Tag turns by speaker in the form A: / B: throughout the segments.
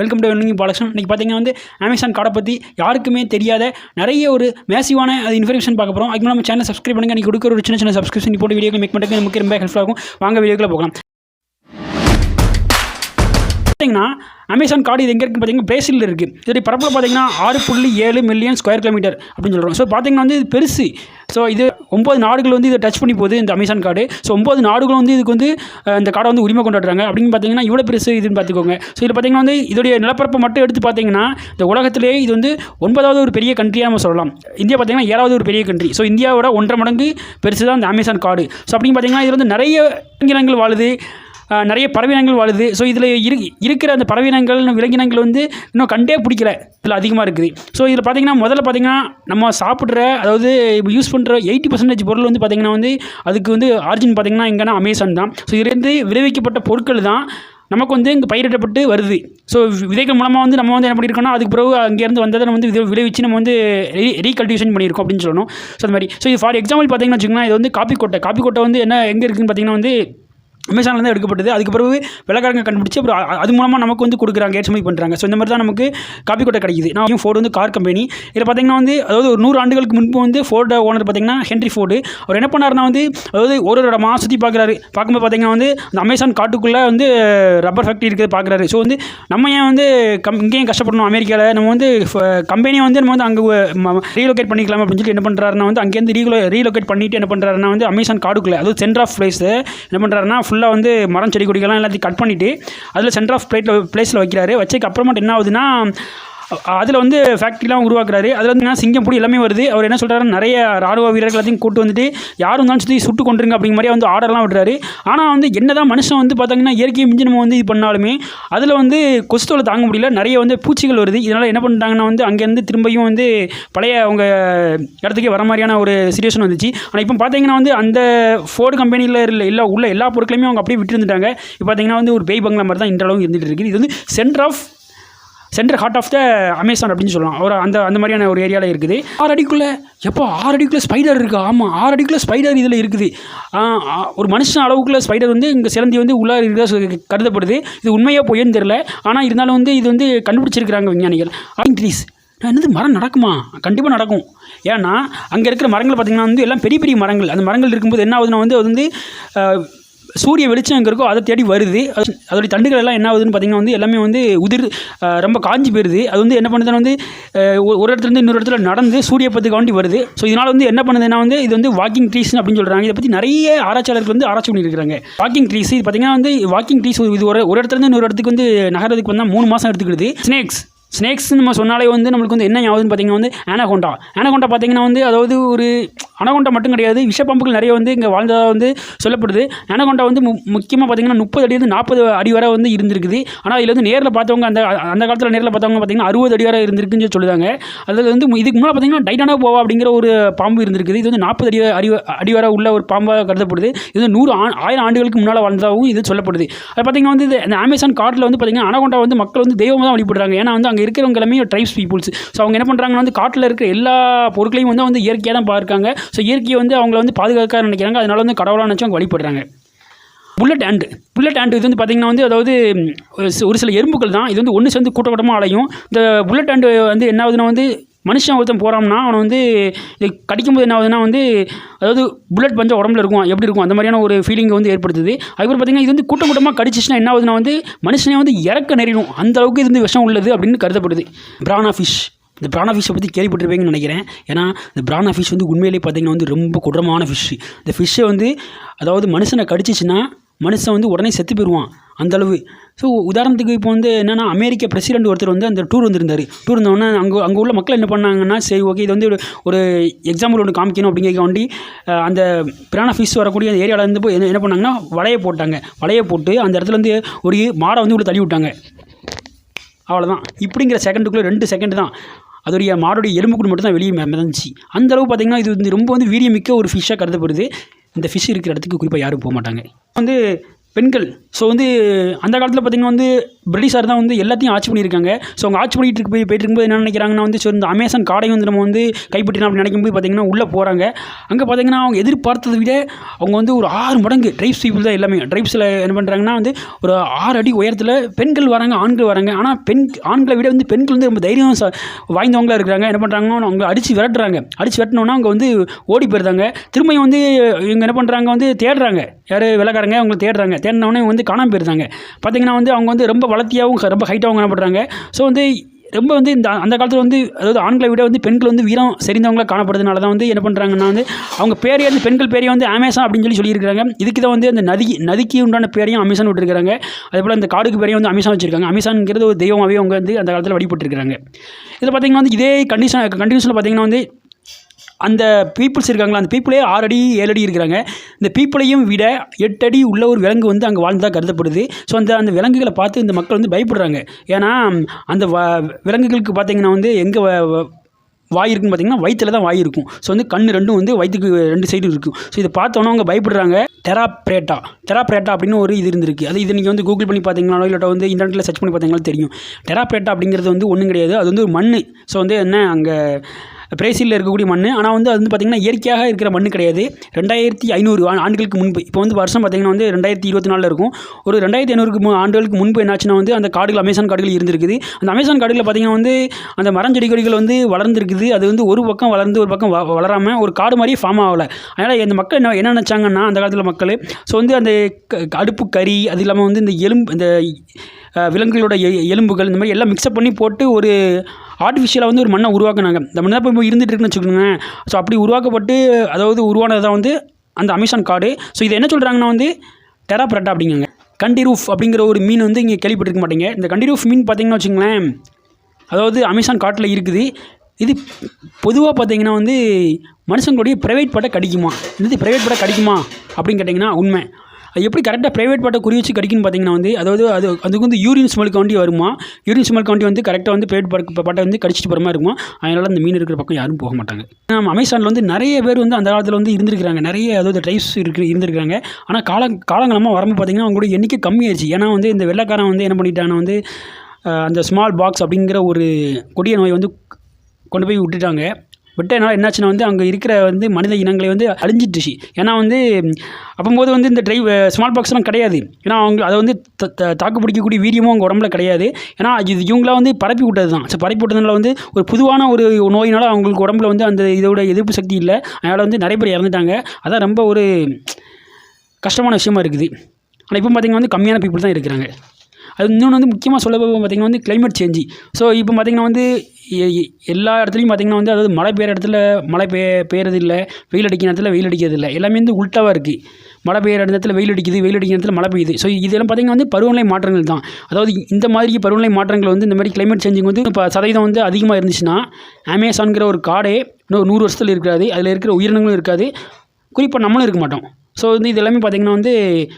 A: Welcome to willing பாலக்ஷன் இன்றைக்கி பார்த்தீங்கன்னா வந்து அமேசான் கார்டை பற்றி யாருக்குமே தெரியாத நிறைய ஒரு மேசிவான அது இன்ஃபர்மேஷன் பார்க்க போகிறோம் அதுக்கு நம்ம சேனல் சப்ஸ்கிரைப் பண்ணுங்கள் நீங்கள் கொடுக்குற ஒரு சின்ன சின்ன சப்ஸ்கிரிப்ஷன் போட்டு வீடியோ மேக் பண்ணுறது நமக்கு ரொம்ப ஹெல்ப்ஃபுல்லாக இருக்கும். வாங்க வீடியோக்குள்ள போகலாம். பார்த்தீங்கன்னா அமேசான் காடு இது எங்கே இருக்குது பார்த்தீங்கன்னா பிரேசிலில் இருக்குது இதோடைய பரப்பில் பார்த்தீங்கன்னா ஆறு புள்ளி ஏழு மில்லியன் ஸ்கொயர் கிலோமீட்டர் அப்படின்னு சொல்கிறோம் ஸோ பார்த்தீங்கன்னா வந்து இது பெருசு. ஸோ இது ஒம்பது நாடுகள் வந்து இதை டச் பண்ணி போகுது இந்த அமேசான் கார்டு ஸோ ஒம்பது நாடுகளும் வந்து இதுக்கு வந்து இந்த கார்டை வந்து உரிமை கொண்டாடுறாங்க. அப்படின்னு பார்த்தீங்கன்னா இவ்வளோ பெருசு இதுன்னு பார்த்துக்கோங்க. ஸோ இதில் பார்த்தீங்கன்னா வந்து இதோடைய நிலப்பரப்பை மட்டும் எடுத்து பார்த்தீங்கன்னா இந்த உலகத்திலே இது வந்து ஒன்பதாவது ஒரு பெரிய கண்ட்ரியாக நம்ம சொல்லலாம். இந்தியா பார்த்தீங்கன்னா ஏழாவது ஒரு பெரிய கண்ட்ரி ஸோ இந்தியாவோட ஒன்றரை மடங்கு பெருசு தான் இந்த அமேசான் கார்டு ஸோ அப்படின்னு பார்த்தீங்கன்னா இதில் வந்து நிறைய விலங்கினங்கள் வாழுது. நிறைய பறவினங்கள் வாழுது. ஸோ இதில் இரு இருக்கிற அந்த பறவினங்கள் விலங்கினங்கள் வந்து இன்னும் கண்டே பிடிக்கல. இதில் அதிகமாக இருக்குது. ஸோ இதில் பார்த்திங்கன்னா முதல்ல பார்த்தீங்கன்னா நம்ம சாப்பிட்ற அதாவது இப்போ யூஸ் பண்ணுற எயிட்டி பர்சன்டேஜ் பொருள் வந்து பார்த்திங்கன்னா வந்து அதுக்கு வந்து ஆர்ஜின் பார்த்திங்கன்னா எங்கன்னா அமேசான் தான். ஸோ இதுலேருந்து விளைவிக்கப்பட்ட பொருட்கள் தான் நமக்கு வந்து இங்கே பயிரிடப்பட்டு வருது. ஸோ விதைகள் மூலமாக வந்து நம்ம வந்து என்ன பண்ணியிருக்கோம்னா அதுக்கு பிறகு அங்கேருந்து வந்ததை நம்ம வந்து விதை விளைவிச்சு நம்ம வந்து ரீ ரீகல்டிவேஷன் பண்ணியிருக்கோம் அப்படின்னு சொல்லணும். ஸோ அந்த மாதிரி. ஸோ இது ஃபார் எக்ஸாம்பிள் பார்த்தீங்கன்னா வச்சுக்கோங்கன்னா இது வந்து காப்பி கோட்டை காப்பி கோட்டை வந்து என்ன எங்கே இருக்குதுன்னு பார்த்தீங்கன்னா வந்து அமேசானில் தான் எடுக்கப்பட்டது. அதுக்கு பிறகு வெள்ளக்காரங்க கண்டுபிடிச்சி அப்புறம் அது மூலமாக நமக்கு வந்து கொடுக்குறாங்க ஏற்றுமதி பண்ணுறாங்க ஸோ இந்த மாதிரி தான் நமக்கு காப்பி கொட்டை கிடைக்குது. நான் ஃபோர்டு வந்து கார் கம்பெனி இதில் பார்த்திங்கன்னா வந்து அதாவது ஒரு நூறு ஆண்டுகளுக்கு முன்பு வந்து ஃபோர்டு ஓனர் பார்த்திங்கன்னா ஹென்ரி ஃபோர்டு அவர் என்ன பண்ணாருன்னா வந்து அதாவது ஒரு ஒரு இடமா சுற்றி பார்க்குறாரு. பார்க்கும்போது பார்த்தீங்கன்னா வந்து அந்த அமேசான் காட்டுக்குள்ளே வந்து ரப்பர் ஃபேக்ட்ரி இருக்கிறது பார்க்குறாரு. ஸோ வந்து நம்ம ஏன் வந்து கம் இங்கேயும் கஷ்டப்படணும் அமெரிக்காவில் நம்ம வந்து கம்பெனியை வந்து நம்ம வந்து அங்கே ரீலோகேட் பண்ணிக்கலாம் அப்படின்னு சொல்லி என்ன பண்ணுறாருன்னா வந்து அங்கேருந்து ரீலோ ரீலோகேட் பண்ணிட்டு என்ன பண்ணுறாருன்னா வந்து அமேசான் காடுக்குள்ளே அதாவது சென்டர் ஆஃப் பிளேஸு என்ன பண்ணுறாருன்னா ஃபுல்லாக வந்து மரம் செடி கொடிகள்லாம் எல்லாத்தையும் கட் பண்ணிவிட்டு அதில் சென்டர் ஆஃப் பிளேட்டில் பிளேஸில் வைக்கிறாரு. வச்சதுக்கு அப்புறமேட்டு என்ன ஆகுதுன்னா அதில் வந்து ஃபேக்ட்ரிலாம் உருவாக்குறாரு. அதில் வந்து என்ன சிங்கம் பூடி எல்லாமே வருது. அவர் என்ன சொல்கிறாரு நிறைய ராணுவ வீரர்கள் எல்லாத்தையும் கூட்டு வந்துட்டு யாரும் இருந்தாலும் சுற்றி சுட்டு கொண்டுருங்க அப்படிங்கிற மாதிரி வந்து ஆர்டர்லாம் விடுறாரு. ஆனால் வந்து என்னதான் மனுஷன் வந்து பார்த்தாங்கன்னா இயற்கையை மிஞ்சி நம்ம வந்து இது பண்ணாலுமே அதில் வந்து கொசுத்தோலை தாங்க முடியல. நிறைய வந்து பூச்சிகள் வருது. இதனால் என்ன பண்ணிட்டாங்கன்னா வந்து அங்கேருந்து திரும்பியும் வந்து பழைய அவங்க இடத்துக்கே வர மாதிரியான ஒரு சுச்சுவேஷன் வந்துச்சு. ஆனால் இப்போ பார்த்தீங்கன்னா வந்து அந்த ஃபோர்டு கம்பெனியில் இல்லை இல்லை உள்ள எல்லா பொருட்களையுமே அவங்க அப்படியே விட்டுருந்துட்டாங்க இப்போ பார்த்தீங்கன்னா வந்து ஒரு பேய் பங்களா மாதிரி தான் இன்றளவும் இருந்துகிட்டு இருக்குது. இது வந்து centre of centre heart of the Amazon அப்படின்னு சொல்லலாம். ஒரு அந்த அந்த மாதிரியான ஒரு ஏரியாவில் இருக்குது. ஆறு அடிக்குள்ளே எப்போ ஆறு அடிக்குள்ளே ஸ்பைடர் இருக்குது ஆமாம் ஆறு அடிக்குள்ளே ஸ்பைடர் இதில் இருக்குது. ஒரு மனுஷன் அளவுக்குள்ள ஸ்பைடர் வந்து இங்கே சிலந்தி வந்து உள்ளார் இருக்கிறதா கருதப்படுது. இது உண்மையாக பொய்யன்னு தெரில ஆனால் இருந்தாலும் வந்து இது வந்து கண்டுபிடிச்சிருக்கிறாங்க விஞ்ஞானிகள். இன்க்ரீஸ் என்னது மரம் நடக்குமா? கண்டிப்பாக நடக்கும். ஏன்னா அங்கே இருக்கிற மரங்கள் பார்த்திங்கன்னா வந்து எல்லாம் பெரிய பெரிய மரங்கள். அந்த மரங்கள் இருக்கும்போது என்ன ஆகுதுன்னா வந்து அது வந்து சூரிய வெளிச்சம் எங்கே இருக்கோ அதை தேடி வருது. அது அதோடைய தண்டுகள் எல்லாம் என்ன ஆகுதுன்னு பார்த்தீங்கன்னா வந்து எல்லாமே வந்து உதிர் ரொம்ப காஞ்சி போயிடுது அது வந்து என்ன பண்ணுதுன்னா வந்து ஒரு இடத்துலேருந்து இன்னொரு இடத்துல நடந்து சூரிய பத்துக்கு காண்டி வருது. ஸோ இதனால் வந்து என்ன பண்ணுதுன்னா வந்து இது வந்து வாக்கிங் ட்ரீஸ் அப்படின்னு சொல்கிறாங்க இதை பற்றி நிறைய ஆராய்ச்சியாளர்கள் வந்து ஆராய்ச்சி பண்ணியிருக்காங்க வாக்கிங் ட்ரீஸ் இது பார்த்தீங்கன்னா வந்து வாக்கிங் ட்ரீஸ் இது ஒரு ஒரு இடத்துலேருந்து இன்னொரு இடத்துக்கு வந்து நகரத்துக்கு வந்தால் மூணு மாதம் எடுத்துக்கிடுது. ஸ்னேக்ஸ் ஸ்னேக்ஸ் நம்ம சொன்னாலே வந்து நம்மளுக்கு வந்து என்ன ஆகுதுன்னு பார்த்தீங்கன்னா வந்து ஆனகொண்டா ஆனகொண்டா பார்த்தீங்கன்னா வந்து அதாவது ஒரு அனகொண்டா மட்டும் கிடையாது விஷப்பாம்புகள் நிறைய வந்து இங்கே வாழ்ந்ததாக வந்து சொல்லப்படுது. ஆனகொண்டா வந்து மு முக்கியமாக பார்த்தீங்கன்னா முப்பது அடியிலிருந்து நாற்பது அடி வரை வந்து இருந்திருக்குது. ஆனால் இதில் வந்து நேரில் பார்த்தவங்க அந்த அந்த காலத்தில் நேரில் பார்த்தவங்க பார்த்தீங்கன்னா அறுபது அடி வரை இருந்திருக்குன்னு சொல்லி சொல்லுதாங்க அதில் வந்து இதுக்கு முன்னாடி பார்த்தீங்கன்னா டைட்டானா போவா அப்படிங்கிற ஒரு பாம்பு இருந்திருக்குது. இது வந்து நாற்பது அடி அடி அடி வரை உள்ள ஒரு பாம்பாக கருதப்படுது. இது வந்து நூறு ஆ ஆயிரம் ஆண்டுகளுக்கு முன்னால் வாழ்ந்ததாகவும் இது சொல்லப்படுது. அது பார்த்தீங்கன்னா வந்து இந்த அமேசான் காட்டில் வந்து பார்த்தீங்கன்னா அனகொண்டா வந்து மக்கள் வந்து தெய்வமாக தான் வழிபடுறாங்க. ஏன்னா வந்து அங்கே இருக்கிறவங்க எல்லாமே ட்ரைப்ஸ் பீப்புள்ஸ் ஸோ அவங்க என்ன பண்ணுறாங்கன்னா வந்து காட்டில் இருக்கிற எல்லா பொருட்களையும் வந்து வந்து இயற்கையாக தான் பார்க்காங்க. ஸோ இயற்கையை வந்து அவங்கள வந்து பாதுகாக்க நினைக்கிறாங்க. அதனால வந்து கடவுளாக நினச்சி அவங்க வழிபடுறாங்க. புல்லட் ஆண்டு புல்லட் ஆண்டு இது வந்து பார்த்திங்கன்னா வந்து அதாவது ஒரு ஒரு சில எறும்புகள் தான். இது வந்து ஒன்று சேர்ந்து கூட்ட கூட்டமாக அலையும். இந்த புல்லட் ஆண்டு வந்து என்ன ஆகுதுன்னா வந்து மனுஷன் ஒருத்தன் போகிறான்னா அவனை வந்து இது கடிக்கும்போது என்ன ஆகுதுன்னா வந்து அதாவது புல்லட் பஞ்சம் உடம்புல இருக்கும் எப்படி இருக்கும் அந்த மாதிரியான ஒரு ஃபீலிங்கை வந்து ஏற்படுத்துது. அதுக்கப்புறம் பார்த்திங்கன்னா இது வந்து கூட்டம் கூட்டமாக கடிச்சிச்சுன்னா என்ன ஆகுதுன்னா வந்து மனுஷனே வந்து இறக்க நெறிடும் அந்த அளவுக்கு இது வந்து விஷம் உள்ளது அப்படின்னு கருதப்படுது. பிரானா ஃபிஷ் இந்த பிரானா ஃபிஷ்ஷை பற்றி கேள்விப்பட்டிருப்பீங்கன்னு நினைக்கிறேன். ஏன்னா இந்த பிரானா ஃபிஷ் வந்து உண்மையிலேயே பார்த்திங்கன்னா வந்து ரொம்ப கொடூரமான ஃபிஷ் இந்த ஃபிஷ்ஷை வந்து அதாவது மனுஷனை கடிச்சிச்சின்னா மனுஷன் வந்து உடனே செத்து போயிடுவான் அந்த அளவு ஸோ உதாரணத்துக்கு இப்போ வந்து என்னென்னா அமெரிக்க பிரசிடென்ட் ஒருத்தர் வந்து அந்த டூர் வந்திருந்தார். டூர் வந்தவொடனே அங்கே அங்கே உள்ள மக்கள் என்ன பண்ணாங்கன்னா சரி ஓகே இது வந்து ஒரு- ஒரு எக்ஸாம்பிள் ஒன்று காமிக்கணும் அப்படிங்கிற அந்த பிராண ஃபிஷ் வரக்கூடிய அந்த ஏரியாவில் இருந்து போய் என்ன என்ன பண்ணாங்கன்னா வலையை போட்டாங்க. வலையை போட்டு அந்த இடத்துல வந்து ஒரு மாடை வந்து உள்ள தள்ளி விட்டாங்க. அவ்வளோதான் இப்படிங்கிற செகண்டுக்குள்ளே ரெண்டு செகண்ட் தான். அதோடைய மாடுடைய எலும்புக்குள் மட்டும் தான் வெளியே மிதந்துச்சு. அந்த அளவு இது வந்து ரொம்ப வந்து வீரியமிக்க ஒரு ஃபிஷ்ஷாக கருதப்படுது. இந்த ஃபிஷ் இருக்கிற இடத்துக்கு குறிப்பாக யாரும் போக மாட்டாங்க. வந்து பெண்கள். ஸோ வந்து அந்த காலத்தில் பார்த்திங்கன்னா வந்து பிரிட்டிஷார் தான் வந்து எல்லாத்தையும் ஆட்சி பண்ணியிருக்காங்க. ஸோ அவங்க ஆட்சி பண்ணிட்டு போய் போயிட்டு இருக்கும்போது என்ன நினைக்கிறாங்கன்னா வந்து ஸோ இந்த அமேசான் காடை வந்து நம்ம வந்து கைப்பற்றினா அப்படின்னு நினைக்கும்போது பார்த்திங்கன்னா உள்ளே போகிறாங்க அங்கே பார்த்திங்கன்னா அவங்க எதிர்பார்த்ததை விட அவங்க வந்து ஒரு ஆறு மடங்கு ட்ரைப்ஸ் பீப்புள் தான் எல்லாமே. ட்ரைப்ஸில் என்ன பண்ணுறாங்கன்னா வந்து ஒரு ஆறு அடி உயரத்தில் பெண்கள் வராங்க ஆண்கள் வராங்க. ஆனால் பெண் ஆண்களை விட வந்து பெண்கள் வந்து ரொம்ப தைரியம் ச- வாய்ந்தவங்களா இருக்கிறாங்க. என்ன பண்ணுறாங்கன்னா அவங்க அடித்து விரட்டுறாங்க. அடித்து விரட்டினோன்னா அவங்க வந்து ஓடி போயிருந்தாங்க திரும்பியும் வந்து இவங்க என்ன பண்ணுறாங்க வந்து தேடுறாங்க. யார் விலகாரங்க அவங்க தேடுறாங்க. தேடினவொடனே வந்து காணாமல் போயிருந்தாங்க. பார்த்தீங்கன்னா வந்து அவங்க வந்து ரொம்ப வளர்த்தியாகவும் க- ரொம்ப ஹைட்டாகவும் காணப்படுறாங்க. ஸோ வந்து ரொம்ப வந்து இந்த அந்த காலத்தில் வந்து அதாவது ஆண்களை விட வந்து பெண்கள் வந்து வீரம் செறிந்தவங்களாக காணப்படுறதுனால தான் வந்து என்ன பண்ணுறாங்கன்னா வந்து அவங்க பேரையே வந்து பெண்கள் பேரையே வந்து அமேசான் அப்படின்னு சொல்லி சொல்லியிருக்காங்க இதுக்கு தான் வந்து அந்த நதி நதிக்கு உண்டான பேரையும் அமேசான் விட்டுருக்காங்க அதே போல் அந்த காடுக்கு பேரையும் வந்து அமேசான் வச்சிருக்காங்க. அமேசான்ங்கிறது ஒரு தெய்வமாகவே அவங்க வந்து அந்த காலத்தில் வழிபட்டுருக்காங்க இதில் பார்த்திங்கன்னா வந்து இதே கண்டிஷன் கண்டிஷனில் பார்த்தீங்கன்னா வந்து அந்த பீப்புள்ஸ் இருக்காங்களா? அந்த பீப்புளே ஆறு அடி ஏழு அடி இருக்கிறாங்க. இந்த பீப்புளையும் விட எட்டு அடி உள்ள ஒரு விலங்கு வந்து அங்கே வாழ்ந்ததாக கருதப்படுது. ஸோ அந்த அந்த விலங்குகளை பார்த்து இந்த மக்கள் வந்து பயப்படுறாங்க. ஏன்னா அந்த வ விலங்குகளுக்கு பார்த்தீங்கன்னா வந்து எங்கே வாய் இருக்குன்னு பார்த்தீங்கன்னா வயிற்றில் தான் வாய் இருக்கும். ஸோ வந்து கண் ரெண்டும் வந்து வயிற்றுக்கு ரெண்டு சைடு இருக்கும். ஸோ இதை பார்த்தோன்னே அவங்க பயப்படுறாங்க. டெராப்ரேட்டா டெராப்ரேட்டா அப்படின்னு ஒரு இது இருந்திருக்கு. அது இது நீங்கள் வந்து கூகுள் பண்ணி பார்த்தீங்களா இல்லாட்ட வந்து இன்டர்நெட்டில் சர்ச் பண்ணி பார்த்தீங்கன்னா தெரியும். டெராப்ரேட்டா அப்படிங்கிறது வந்து ஒன்றும் கிடையாது. அது வந்து ஒரு மண் ஸோ வந்து என்ன அங்கே பிரேசிலில் இருக்கக்கூடிய மண் ஆனால் வந்து அது வந்து பார்த்திங்கன்னா இயற்கையாக இருக்கிற மண் கிடையாது. ரெண்டாயிரத்தி ஐநூறு ஆண்டுகளுக்கு முன்பு. இப்போ வந்து வருஷம் பார்த்திங்கன்னா வந்து ரெண்டாயிரத்தி இருபத்தி நாலில் இருக்கும். ஒரு ரெண்டாயிரத்தி ஐநூறுக்கு ஆண்டுகளுக்கு முன்பு என்னாச்சுன்னா வந்து அந்த காடுகள் அமேசான் காடுகள் இருந்திருக்குது. அந்த அமேசான் காடுகளில் பார்த்திங்கன்னா வந்து அந்த மரஞ்செடி கொடிகள் வந்து வளர்ந்துருக்குது. அது வந்து ஒரு பக்கம் வளர்ந்து ஒரு பக்கம் வ வளராமல் ஒரு காடு மாதிரி ஃபார்ம் ஆகலை. அதனால் இந்த மக்கள் என்ன என்ன நினச்சாங்கன்னா அந்த காலத்தில் மக்கள் ஸோ வந்து அந்த அடுப்பு கறி அது இல்லாமல் வந்து இந்த எலும்பு இந்த விலங்குகளோட எ- எலும்புகள் இந்த மாதிரி எல்லாம் மிக்சப் பண்ணி போட்டு ஒரு ஆர்டிஃபிஷியலாக வந்து ஒரு மண்ணை உருவாக்குனாங்க. இந்த மண்ணை தான் இப்போ இருந்துகிட்டு இருக்குன்னு வச்சுக்கோங்க ஸோ அப்படி உருவாக்கப்பட்டு அதாவது உருவானது தான் வந்து அந்த அமேசான் காடு. ஸோ இதை என்ன சொல்கிறாங்கன்னா வந்து டெராப்ரட்டா அப்படிங்காங்க. கண்டிரூஃப் அப்படிங்கிற ஒரு மீன் வந்து இங்கே கேள்விப்பட்டிருக்க மாட்டீங்க. இந்த கண்டிரூஃப் மீன் பார்த்தீங்கன்னா வச்சுங்களேன் அதாவது அமேசான் காட்டில் இருக்குது. இது பொதுவாக பார்த்தீங்கன்னா வந்து மனுஷங்களுடைய ப்ரைவேட் பட்டை கடிக்குமா? இது ப்ரைவேட் பட்டை கடிக்குமா? அப்படின்னு கேட்டிங்கன்னா உண்மை. அது எப்படி கரெக்டாக ப்ரைவேட் பட்டை குறி வச்சு கடிக்குன்னு பார்த்தீங்கன்னா வந்து அதாவது அது அதுக்கு வந்து யூரின் ஸ்மெல் கவுண்டி வருமா? யூரின் ஸ்மெல் கவுண்டி வந்து கரெக்டாக வந்து ப்ரைவேட் பாட்டு பாட்டை வந்து கடிச்சிட்டு போகிற மாதிரி இருக்கும்? அதனால் அந்த மீன் இருக்கிற பக்கம் யாரும் போக மாட்டாங்க. நம்ம அமேசானில் வந்து நிறைய பேர் வந்து அந்த காலத்தில் வந்து இருந்திருக்கிறாங்க. நிறைய அதாவது ட்ரைப்ஸ் இருக்கு இருந்திருக்காங்க ஆனால் கால காலங்காலமாக வரம்பு பார்த்திங்கன்னா அவங்களோட எண்ணிக்கை கம்மியாயிருச்சு. ஏன்னா வந்து இந்த வெள்ளைக்காரன் வந்து என்ன பண்ணிட்டாங்கன்னா வந்து அந்த ஸ்மால் பாக்ஸ் அப்படிங்கிற ஒரு கொடிய நோயை வந்து கொண்டு போய் விட்டுட்டாங்க. விட்டனால என்னாச்சுன்னா வந்து அங்கே இருக்கிற வந்து மனித இனங்களை வந்து அழிஞ்சிட்டுச்சு ஏன்னா வந்து அப்போம்போது வந்து இந்த ட்ரை ஸ்மால் பாக்ஸ்லாம் கிடையாது. ஏன்னா அவங்க அதை வந்து த- த- தாக்கு பிடிக்கக்கூடிய வீரியமும் அவங்க உடம்புல கிடையாது. ஏன்னா இது இவங்களாம் வந்து பரப்பி விட்டது தான் ஸோ பரப்பி விட்டதுனால வந்து ஒரு பொதுவான ஒரு நோயினால் அவங்களுக்கு உடம்புல வந்து அந்த இதோட எதிர்ப்பு சக்தி இல்லை. அதனால் வந்து நிறைய பேர் இறந்துட்டாங்க. அதான் ரொம்ப ஒரு கஷ்டமான விஷயமா இருக்குது. ஆனால் இப்போ பார்த்திங்கன்னா வந்து கம்மியான பீப்புள் தான் இருக்கிறாங்க. அது இன்னொன்று வந்து முக்கியமாக சொல்ல பார்த்திங்கன்னா வந்து கிளைமேட் சேஞ்சு ஸோ இப்போ பார்த்திங்கன்னா வந்து எ- எல்லா இடத்துலையும் பார்த்திங்கன்னா வந்து அதாவது மழை பெய்கிற இடத்துல மழை பெய் பெய்யறது இல்லை வெயில் அடிக்கிற இடத்துல வெயில் அடிக்கிறது இல்லை எல்லாமே வந்து உல்ட்டாவாக இருக்குது மழை பெய்கிற இடத்துல வெயில் அடிக்குது வெயில் அடிக்கிற இடத்துல மழை பெய்யுது. ஸோ இதெல்லாம் பார்த்தீங்கன்னா வந்து பருவநிலை மாற்றங்கள் தான். அதாவது இந்த மாதிரி பருவநிலை மாற்றங்கள் வந்து இந்த மாதிரி கிளைமேட் சேஞ்சிங் வந்து இப்போ சதவீதம் வந்து அதிகமாக இருந்துச்சுன்னா அமேசான்கிற ஒரு காடே இன்னும் நூறு வருஷத்தில் இருக்காது. அதில் இருக்கிற உயிரினங்களும் இருக்காது. குறிப்பாக நம்மளும் இருக்க மாட்டோம். ஸோ வந்து இது எல்லாமே பார்த்திங்கன்னா வந்து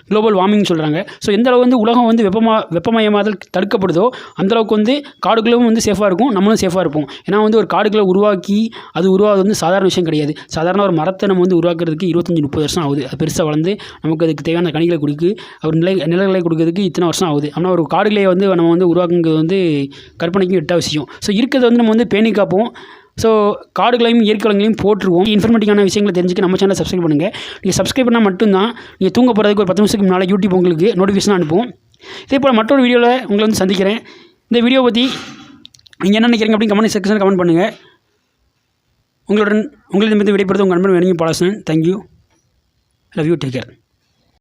A: குளோபல் வார்மிங் சொல்கிறாங்க ஸோ எந்த அளவு வந்து உலகம் வந்து வெப்பமா வெப்பமயமாதல் தடுக்கப்படுதோ அந்தளவுக்கு வந்து காடுகளும் வந்து சேஃபாக இருக்கும் நம்மளும் சேஃபாக இருப்போம். ஏன்னா வந்து ஒரு காடுகளை உருவாக்கி அது உருவாகிறது வந்து சாதாரண விஷயம் கிடையாது. சாதாரண ஒரு மரத்தை நம்ம வந்து உருவாக்குறதுக்கு இருபத்தஞ்சி முப்பது வருஷம் ஆகுது. அது பெருசாக வளர்ந்து நமக்கு அதுக்கு தேவையான கனிகளை கொடுக்கு அவர் நிலை நிலங்களை கொடுக்கறதுக்கு இத்தனை வருஷம் ஆகுது. ஆனால் ஒரு காடுகளை வந்து நம்ம வந்து உருவாக்குங்கிறது வந்து கற்பனைக்கும் எட்ட விஷயம். ஸோ இருக்கிறத வந்து நம்ம வந்து பேணி காப்போம். ஸோ காடுகளையும் இயற்கை வளங்களையும் போட்டுருவோம் இன்ஃபர்மேட்டிக்கான விஷயங்களை தெரிஞ்சுக்க நம்ம சேனலை சப்ஸ்கிரைப் பண்ணுங்கள் நீங்கள் சப்ஸ்கிரைப் பண்ணால் மட்டும்தான் நீங்கள் தூங்க போகிறதுக்கு ஒரு பத்து நிமிஷத்துக்கு முன்னால் யூடியூப் உங்களுக்கு நோட்டிஃபிகேஷன் அனுப்புவோம். இதே போல் மற்றொரு வீடியோவில் உங்களை வந்து சந்திக்கிறேன். இந்த வீடியோ பற்றி நீங்கள் என்ன நினைக்கிறீங்க அப்படின்னு கமெண்ட் செக்ஷனில் கமெண்ட் பண்ணுங்கள் உங்களுடன் உங்களிடம் விடைபெறுவது உங்கள் நண்பன் வேணுங்க பாலசன் thank you love you take care